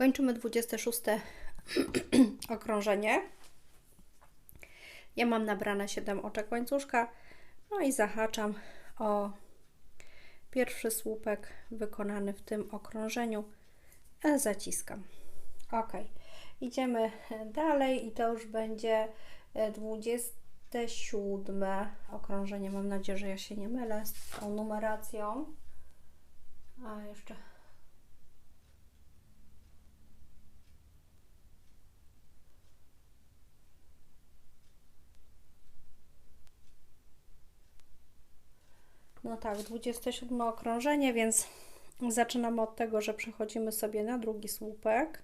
Kończymy 26 okrążenie. Ja mam nabrane 7 oczek łańcuszka, no i zahaczam o pierwszy słupek wykonany w tym okrążeniu. E, zaciskam. Ok, idziemy dalej i to już będzie 27 okrążenie. Mam nadzieję, że ja się nie mylę z tą numeracją. A jeszcze No tak, 27 okrążenie, więc zaczynamy od tego, że przechodzimy sobie na drugi słupek.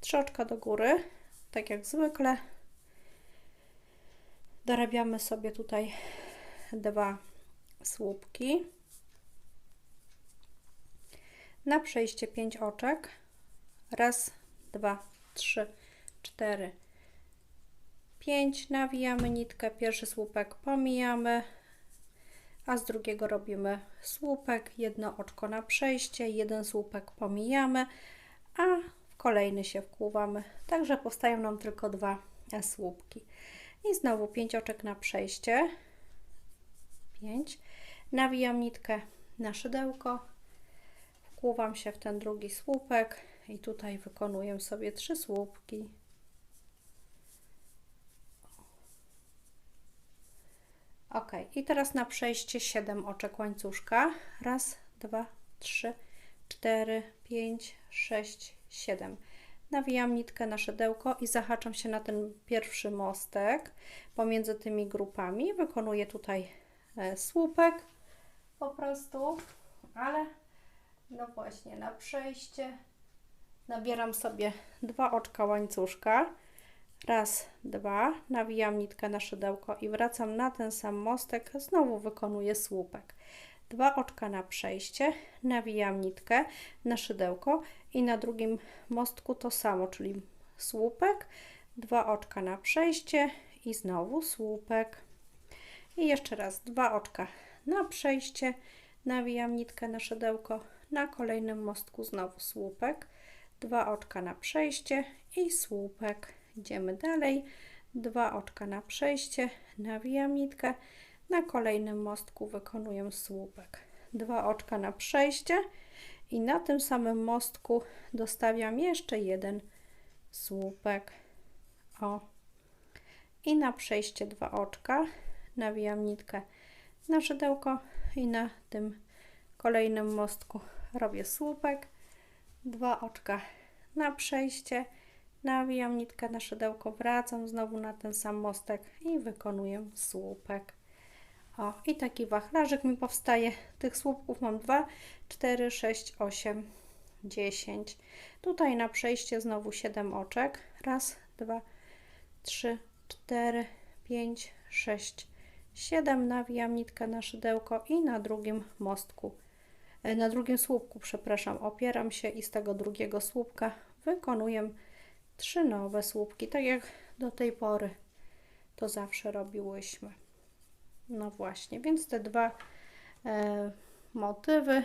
Trzy oczka do góry, tak jak zwykle. Dorabiamy sobie tutaj dwa słupki. Na przejście 5 oczek. Raz, dwa, trzy, cztery, pięć. Nawijamy nitkę, pierwszy słupek pomijamy, a z drugiego robimy słupek, jedno oczko na przejście, jeden słupek pomijamy, a w kolejny się wkłuwamy. Także powstają nam tylko dwa słupki. I znowu 5 oczek na przejście. 5. Nawijam nitkę na szydełko, wkłuwam się w ten drugi słupek i tutaj wykonuję sobie trzy słupki. Ok, i teraz na przejście 7 oczek łańcuszka. Raz, dwa, trzy, cztery, pięć, sześć, siedem. Nawijam nitkę na szydełko i zahaczam się na ten pierwszy mostek pomiędzy tymi grupami. Wykonuję tutaj e, słupek po prostu, ale no właśnie na przejście nabieram sobie dwa oczka łańcuszka Raz, dwa, nawijam nitkę na szydełko i wracam na ten sam mostek, znowu wykonuję słupek. Dwa oczka na przejście, nawijam nitkę na szydełko i na drugim mostku to samo, czyli słupek, dwa oczka na przejście i znowu słupek. I jeszcze raz dwa oczka na przejście, nawijam nitkę na szydełko, na kolejnym mostku znowu słupek, dwa oczka na przejście i słupek. Idziemy dalej. Dwa oczka na przejście, nawijam nitkę. Na kolejnym mostku wykonuję słupek. Dwa oczka na przejście i na tym samym mostku dostawiam jeszcze jeden słupek. O. I na przejście dwa oczka nawijam nitkę na szydełko i na tym kolejnym mostku robię słupek. Dwa oczka na przejście nawijam nitkę na szydełko, wracam znowu na ten sam mostek i wykonuję słupek. O, i taki wachlarzyk mi powstaje. Tych słupków mam 2, 4, 6, 8, 10. Tutaj na przejście znowu 7 oczek. Raz, dwa, trzy, cztery, pięć, sześć, siedem. Nawijam nitkę na szydełko i na drugim mostku, e, na drugim słupku, przepraszam, opieram się i z tego drugiego słupka wykonuję trzy nowe słupki, tak jak do tej pory to zawsze robiłyśmy. No właśnie, więc te dwa e, motywy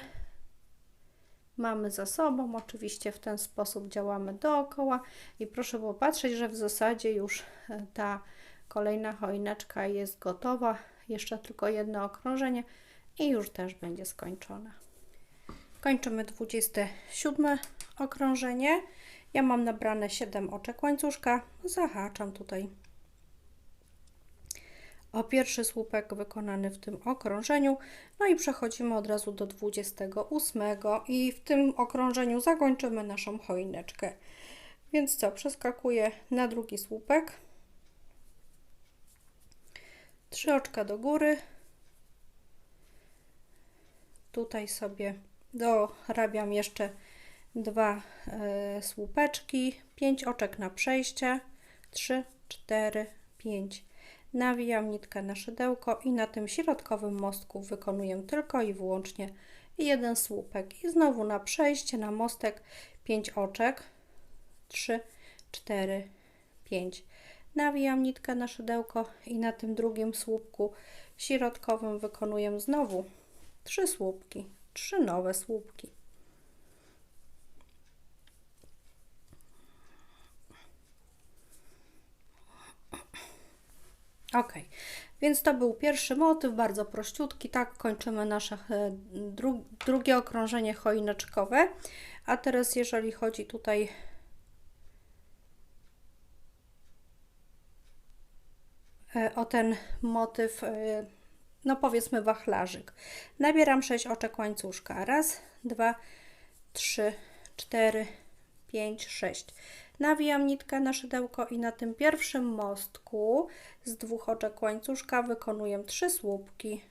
mamy za sobą. Oczywiście w ten sposób działamy dookoła i proszę popatrzeć, że w zasadzie już e, ta kolejna choineczka jest gotowa. Jeszcze tylko jedno okrążenie i już też będzie skończona. Kończymy 27 okrążenie. Ja mam nabrane 7 oczek łańcuszka, zahaczam tutaj o pierwszy słupek wykonany w tym okrążeniu. No i przechodzimy od razu do 28 i w tym okrążeniu zakończymy naszą choineczkę. Więc co, przeskakuję na drugi słupek. Trzy oczka do góry. Tutaj sobie dorabiam jeszcze dwa e, słupeczki, 5 oczek na przejście, 3, 4, 5. Nawijam nitkę na szydełko i na tym środkowym mostku wykonuję tylko i wyłącznie jeden słupek. I znowu na przejście, na mostek 5 oczek, 3, 4, 5. Nawijam nitkę na szydełko i na tym drugim słupku środkowym wykonuję znowu 3 słupki, trzy nowe słupki. Ok, więc to był pierwszy motyw, bardzo prościutki. Tak kończymy nasze e, dru drugie okrążenie choineczkowe. A teraz, jeżeli chodzi tutaj e, o ten motyw e, no powiedzmy wachlarzyk. Nabieram 6 oczek łańcuszka. Raz, dwa, trzy, cztery, pięć, sześć. Nawijam nitkę na szydełko i na tym pierwszym mostku z dwóch oczek łańcuszka wykonuję trzy słupki.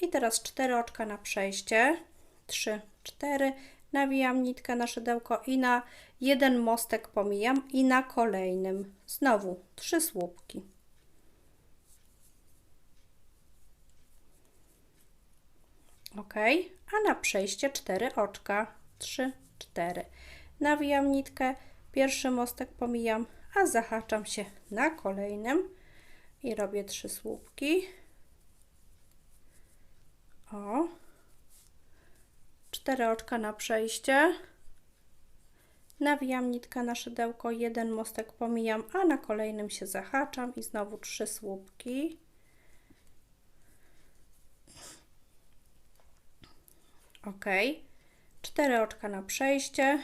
I teraz cztery oczka na przejście. Trzy, cztery. Nawijam nitkę na szydełko i na jeden mostek pomijam i na kolejnym znowu trzy słupki. ok, a na przejście cztery oczka, trzy, cztery. Nawijam nitkę, pierwszy mostek pomijam, a zahaczam się na kolejnym i robię trzy słupki. O, cztery oczka na przejście. Nawijam nitkę na szydełko, jeden mostek pomijam, a na kolejnym się zahaczam i znowu trzy słupki. ok, cztery oczka na przejście,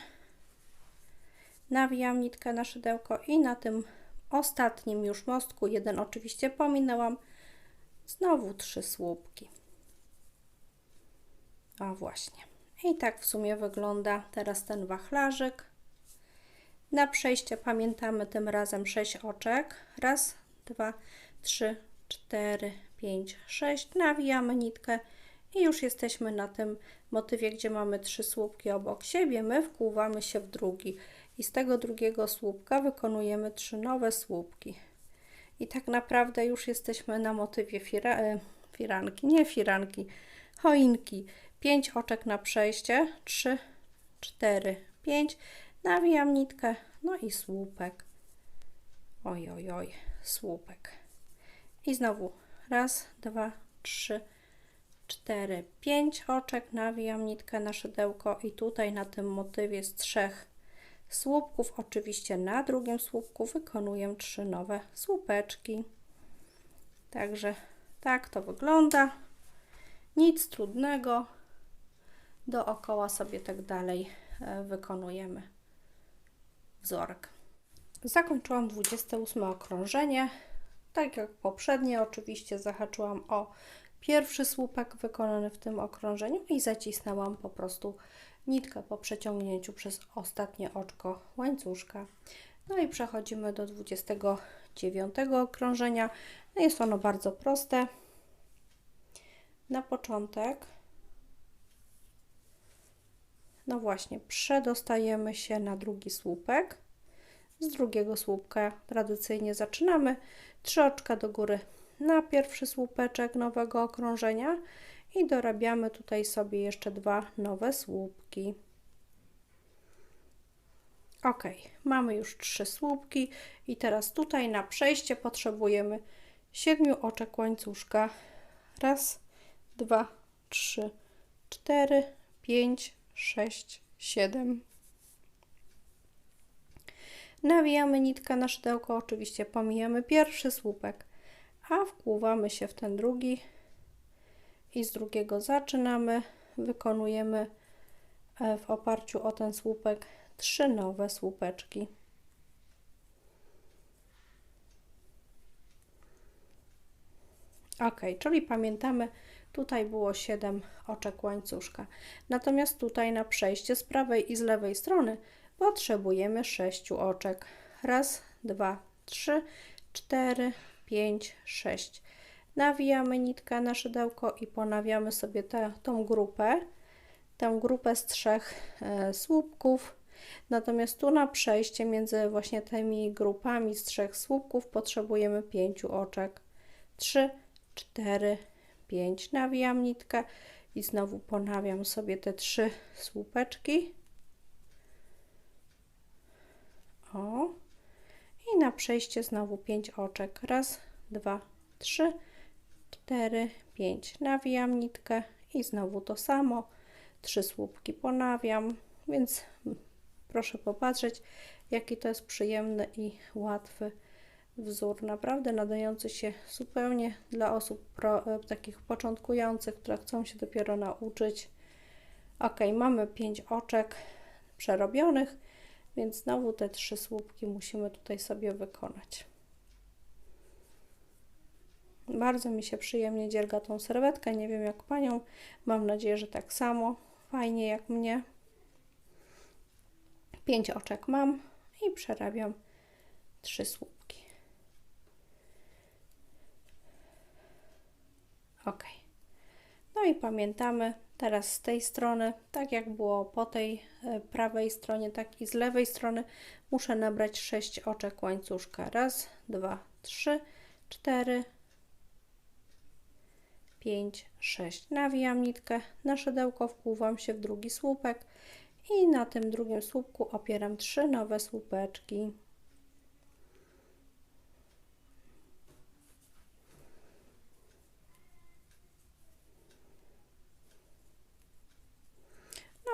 nawijam nitkę na szydełko i na tym ostatnim już mostku, jeden oczywiście pominęłam, znowu trzy słupki. O właśnie. I tak w sumie wygląda teraz ten wachlarzyk. Na przejście pamiętamy tym razem 6 oczek. Raz, dwa, trzy, cztery, pięć, sześć. Nawijamy nitkę i już jesteśmy na tym motywie, gdzie mamy trzy słupki obok siebie, my wkłuwamy się w drugi i z tego drugiego słupka wykonujemy trzy nowe słupki. I tak naprawdę już jesteśmy na motywie fira, e, firanki, nie firanki, choinki. 5 oczek na przejście, 3, 4, 5. Nawijam nitkę, no i słupek. Oj, oj, oj, słupek. I znowu raz, dwa, trzy, 4, 5 oczek, nawijam nitkę na szydełko i tutaj na tym motywie z trzech słupków, oczywiście na drugim słupku wykonuję trzy nowe słupeczki. Także tak to wygląda. Nic trudnego. Dookoła sobie tak dalej e, wykonujemy wzorek. Zakończyłam 28 okrążenie. Tak jak poprzednie, oczywiście zahaczyłam o pierwszy słupek wykonany w tym okrążeniu i zacisnęłam po prostu nitkę po przeciągnięciu przez ostatnie oczko łańcuszka. No i przechodzimy do 29 okrążenia. Jest ono bardzo proste. Na początek, no właśnie, przedostajemy się na drugi słupek. Z drugiego słupka tradycyjnie zaczynamy. Trzy oczka do góry na pierwszy słupeczek nowego okrążenia i dorabiamy tutaj sobie jeszcze dwa nowe słupki. Ok, mamy już trzy słupki i teraz tutaj na przejście potrzebujemy siedmiu oczek łańcuszka. Raz, dwa, trzy, cztery, pięć, sześć, siedem. Nawijamy nitkę na szydełko, oczywiście pomijamy pierwszy słupek a wkłuwamy się w ten drugi i z drugiego zaczynamy. Wykonujemy e, w oparciu o ten słupek trzy nowe słupeczki. Ok, czyli pamiętamy, tutaj było 7 oczek łańcuszka. Natomiast tutaj na przejście z prawej i z lewej strony potrzebujemy 6 oczek. Raz, dwa, trzy, cztery, 5, 6. Nawijamy nitkę na szydełko i ponawiamy sobie tą grupę, tę grupę z trzech e, słupków. Natomiast tu na przejście między właśnie tymi grupami z trzech słupków potrzebujemy 5 oczek. 3, 4, 5. Nawijam nitkę i znowu ponawiam sobie te trzy słupeczki. O, i na przejście znowu 5 oczek. Raz, dwa, trzy, cztery, pięć. Nawijam nitkę i znowu to samo. Trzy słupki ponawiam, więc Proszę popatrzeć, jaki to jest przyjemny i łatwy wzór, naprawdę nadający się zupełnie dla osób pro, e, takich początkujących, które chcą się dopiero nauczyć. Ok, mamy 5 oczek przerobionych, więc znowu te trzy słupki musimy tutaj sobie wykonać. Bardzo mi się przyjemnie dzierga tą serwetkę, nie wiem jak Panią, mam nadzieję, że tak samo, fajnie jak mnie. 5 oczek mam i przerabiam trzy słupki. Ok. No i pamiętamy teraz z tej strony, tak jak było po tej e, prawej stronie, tak i z lewej strony, muszę nabrać 6 oczek łańcuszka. Raz, dwa, trzy, cztery, pięć, sześć. Nawijam nitkę na szydełko, wpływam się w drugi słupek i na tym drugim słupku opieram trzy nowe słupeczki.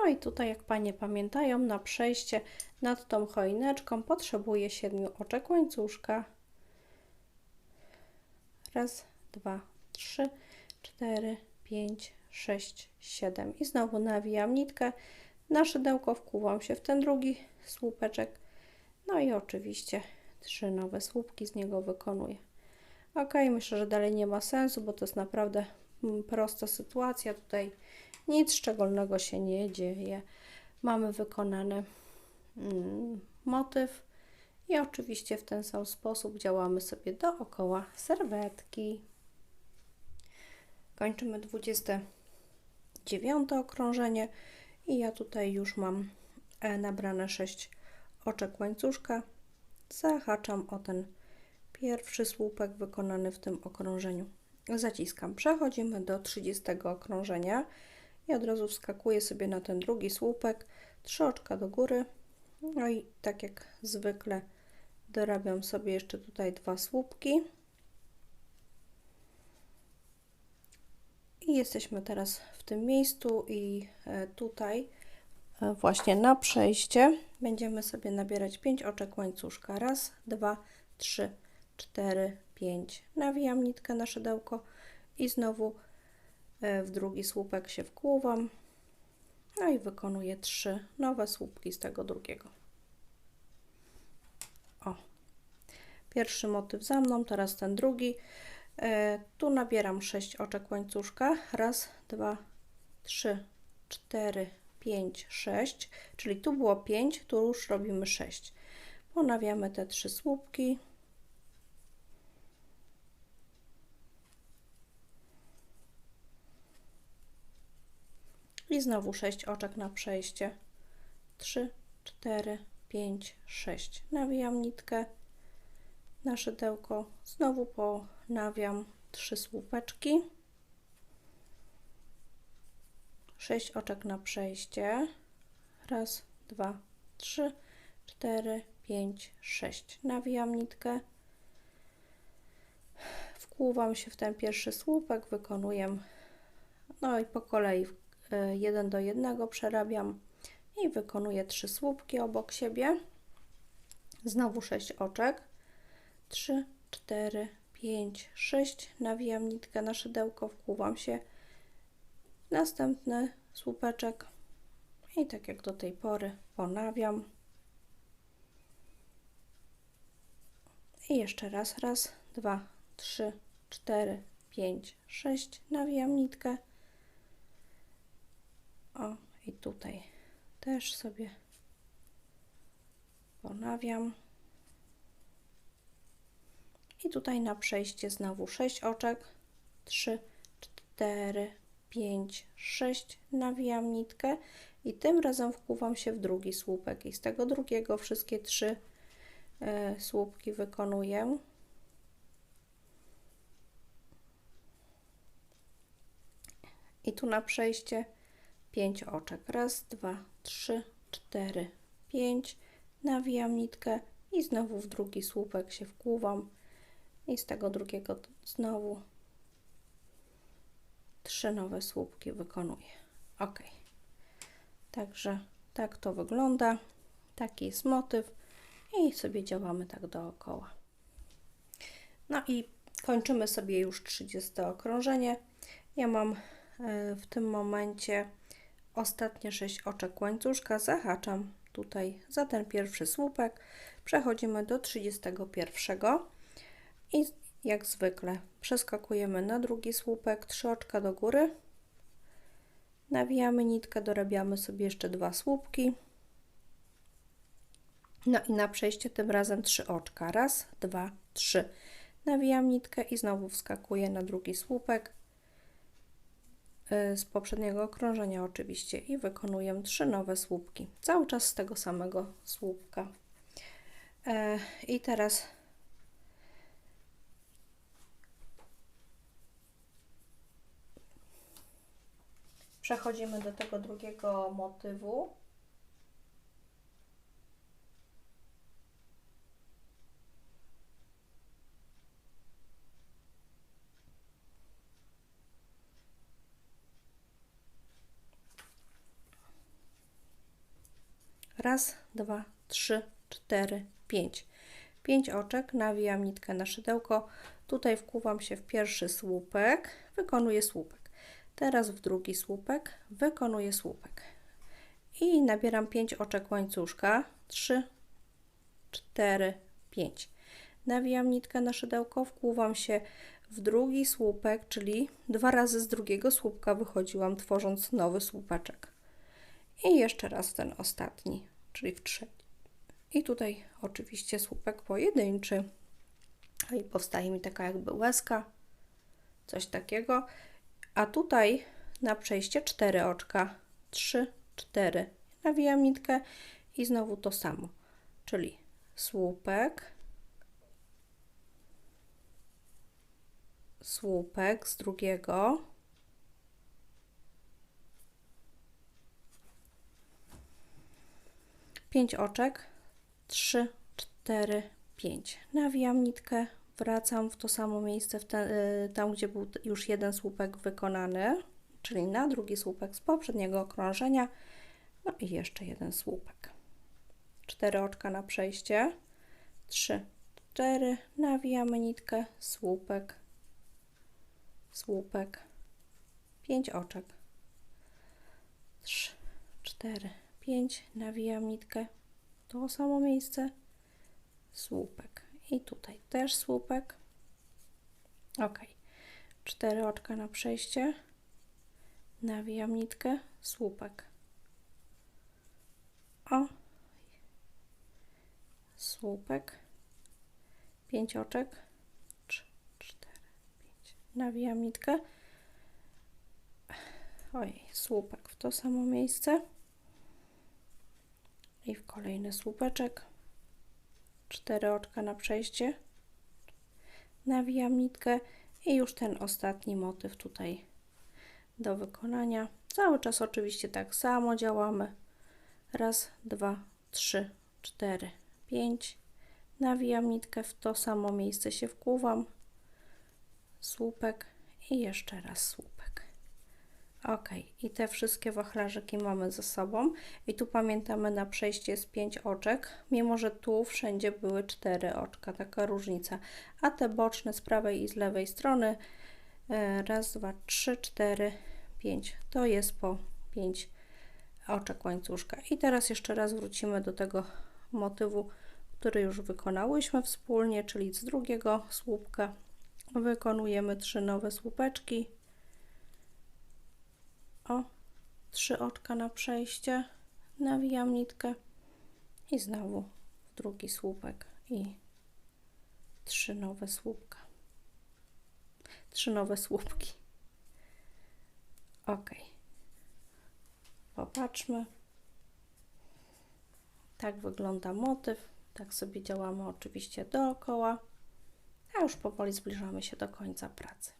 No i tutaj, jak Panie pamiętają, na przejście nad tą choineczką potrzebuję siedmiu oczek łańcuszka. Raz, dwa, trzy, cztery, pięć, sześć, siedem. I znowu nawijam nitkę na szydełko, wkuwam się w ten drugi słupeczek. No i oczywiście trzy nowe słupki z niego wykonuję. Ok, myślę, że dalej nie ma sensu, bo to jest naprawdę prosta sytuacja. Tutaj nic szczególnego się nie dzieje. Mamy wykonany mm, motyw i oczywiście w ten sam sposób działamy sobie dookoła serwetki. Kończymy 29 okrążenie i ja tutaj już mam e, nabrane 6 oczek łańcuszka. Zahaczam o ten pierwszy słupek wykonany w tym okrążeniu. Zaciskam. Przechodzimy do 30 okrążenia i od razu wskakuję sobie na ten drugi słupek, trzy oczka do góry. No i tak jak zwykle dorabiam sobie jeszcze tutaj dwa słupki. I jesteśmy teraz w tym miejscu i e, tutaj e, właśnie na przejście będziemy sobie nabierać 5 oczek łańcuszka. Raz, dwa, trzy, cztery, pięć. Nawijam nitkę na szydełko i znowu w drugi słupek się wkłuwam. No i wykonuję trzy nowe słupki z tego drugiego. O, pierwszy motyw za mną, teraz ten drugi. E, tu nabieram 6 oczek łańcuszka. Raz, dwa, trzy, cztery, pięć, sześć. Czyli tu było 5, tu już robimy 6. Ponawiamy te trzy słupki. I znowu 6 oczek na przejście. 3, 4, 5, 6. Nawijam nitkę na szydełko. Znowu ponawiam trzy słupeczki. 6 oczek na przejście. Raz, dwa, trzy, cztery, pięć, sześć. Nawijam nitkę. Wkłuwam się w ten pierwszy słupek, wykonuję no i po kolei e, jeden do jednego przerabiam i wykonuję trzy słupki obok siebie. Znowu 6 oczek. 3, 4, 5, 6. Nawijam nitkę na szydełko, wkłuwam się. Następny słupeczek i tak jak do tej pory ponawiam. I jeszcze raz, raz, dwa, trzy, cztery, pięć, sześć. Nawijam nitkę. O, i tutaj też sobie ponawiam. I tutaj na przejście znowu 6 oczek. 3, 4, 5, 6. Nawijam nitkę i tym razem wpływam się w drugi słupek. I z tego drugiego wszystkie trzy y, słupki wykonuję. I tu na przejście 5 oczek. Raz, dwa, trzy, cztery, pięć. Nawijam nitkę i znowu w drugi słupek się wkłuwam i z tego drugiego znowu trzy nowe słupki wykonuję. Ok. Także tak to wygląda. Taki jest motyw i sobie działamy tak dookoła. No i kończymy sobie już 30 okrążenie. Ja mam e, w tym momencie ostatnie 6 oczek łańcuszka. Zahaczam tutaj za ten pierwszy słupek. Przechodzimy do 31 i jak zwykle przeskakujemy na drugi słupek, 3 oczka do góry. Nawijamy nitkę, dorabiamy sobie jeszcze dwa słupki. No i na przejście tym razem trzy oczka. Raz, dwa, trzy. Nawijam nitkę i znowu wskakuję na drugi słupek z poprzedniego okrążenia oczywiście i wykonuję trzy nowe słupki. Cały czas z tego samego słupka. E, I teraz przechodzimy do tego drugiego motywu. Raz, dwa, trzy, cztery, pięć. Pięć oczek, nawijam nitkę na szydełko. Tutaj wkuwam się w pierwszy słupek, wykonuję słupek. Teraz w drugi słupek, wykonuję słupek. I nabieram pięć oczek łańcuszka. Trzy, cztery, pięć. Nawijam nitkę na szydełko, wkuwam się w drugi słupek, czyli dwa razy z drugiego słupka wychodziłam, tworząc nowy słupeczek. I jeszcze raz ten ostatni czyli w trzeci. I tutaj oczywiście słupek pojedynczy. I powstaje mi taka jakby łezka, coś takiego. A tutaj na przejście cztery oczka, trzy, cztery. Nawijam nitkę i znowu to samo, czyli słupek, słupek z drugiego, 5 oczek, 3, 4, 5. Nawijam nitkę, wracam w to samo miejsce, w te, y, tam gdzie był już jeden słupek wykonany, czyli na drugi słupek z poprzedniego okrążenia, no i jeszcze jeden słupek. 4 oczka na przejście, 3, 4, nawijamy nitkę, słupek, słupek, 5 oczek, 3, 4, 5 nawijam nitkę to samo miejsce. Słupek. I tutaj też słupek. Ok 4 oczka na przejście. Nawijam nitkę. Słupek. O. Słupek. 5 oczek. 3, 4, 5 nawijam nitkę. Oj słupek w to samo miejsce i w kolejny słupeczek, cztery oczka na przejście, nawijam nitkę i już ten ostatni motyw tutaj do wykonania. Cały czas oczywiście tak samo działamy. Raz, dwa, trzy, cztery, pięć. Nawijam nitkę w to samo miejsce się wkłuwam. Słupek i jeszcze raz słupek. Ok, i te wszystkie wachlarzyki mamy ze sobą. I tu pamiętamy na przejście jest 5 oczek, mimo że tu wszędzie były 4 oczka, taka różnica. A te boczne z prawej i z lewej strony, e, raz, dwa, trzy, cztery, pięć. To jest po 5 oczek łańcuszka. I teraz jeszcze raz wrócimy do tego motywu, który już wykonałyśmy wspólnie, czyli z drugiego słupka wykonujemy trzy nowe słupeczki o trzy oczka na przejście, nawijam nitkę i znowu w drugi słupek i trzy nowe słupka. Trzy nowe słupki. Ok. Popatrzmy. Tak wygląda motyw. Tak sobie działamy oczywiście dookoła. A już powoli zbliżamy się do końca pracy.